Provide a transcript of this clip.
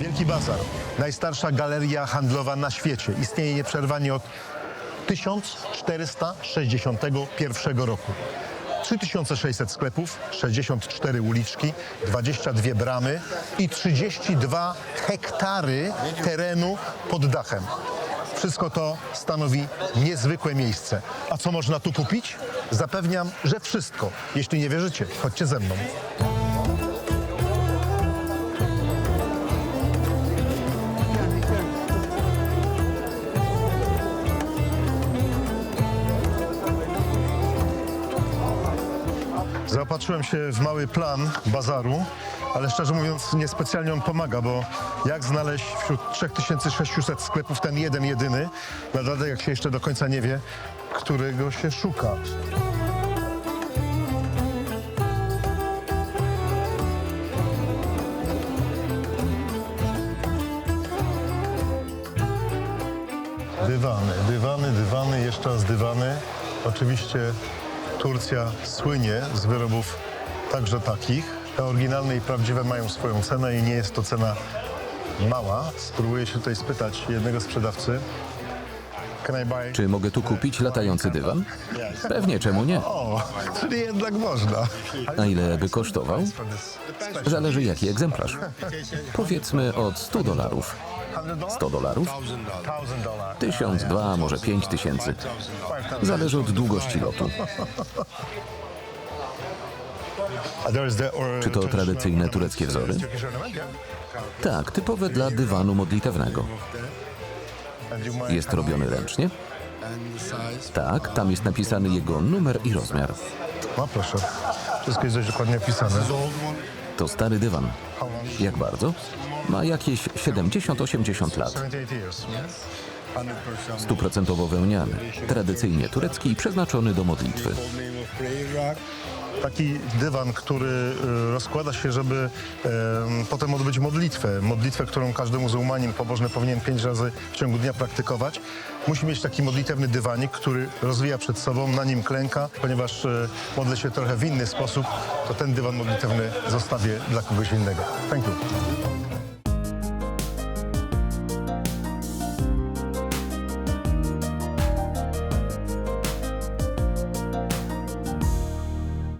Wielki Bazar, najstarsza galeria handlowa na świecie. Istnieje nieprzerwanie od 1461 roku. 3600 sklepów, 64 uliczki, 22 bramy i 32 hektary terenu pod dachem. Wszystko to stanowi niezwykłe miejsce. A co można tu kupić? Zapewniam, że wszystko. Jeśli nie wierzycie, chodźcie ze mną. Zaopatrzyłem się w mały plan bazaru, ale szczerze mówiąc niespecjalnie on pomaga, bo jak znaleźć wśród 3600 sklepów ten jeden jedyny, naprawdę jak się jeszcze do końca nie wie, którego się szuka. Dywany, dywany, dywany, jeszcze raz dywany. Oczywiście Turcja słynie z wyrobów także takich. Te oryginalne i prawdziwe mają swoją cenę i nie jest to cena mała. Spróbuję się tutaj spytać jednego sprzedawcy. Can I buy... Czy mogę tu kupić latający dywan? Pewnie, czemu nie? O, czyli jednak można. A ile by kosztował? Zależy jaki egzemplarz. Powiedzmy od 100 dolarów. 100 dolarów? 1000, dwa, może 5 tysięcy. Zależy od długości lotu. Czy to tradycyjne tureckie wzory? Tak, typowe dla dywanu modlitewnego. Jest robiony ręcznie? Tak, tam jest napisany jego numer i rozmiar. No proszę. Wszystko jest dość dokładnie opisane. To stary dywan. Jak bardzo? Ma jakieś 70-80 lat. 78 years. Stuprocentowo wełniany, tradycyjnie turecki i przeznaczony do modlitwy. Taki dywan, który y, rozkłada się, żeby em, potem odbyć modlitwę. Modlitwę, którą każdy muzułmanin pobożny powinien pięć razy w ciągu dnia praktykować. Musi mieć taki modlitewny dywanik, który rozwija przed sobą, na nim klęka. Ponieważ y, modlę się trochę w inny sposób, to ten dywan modlitewny zostawię dla kogoś innego. Thank you.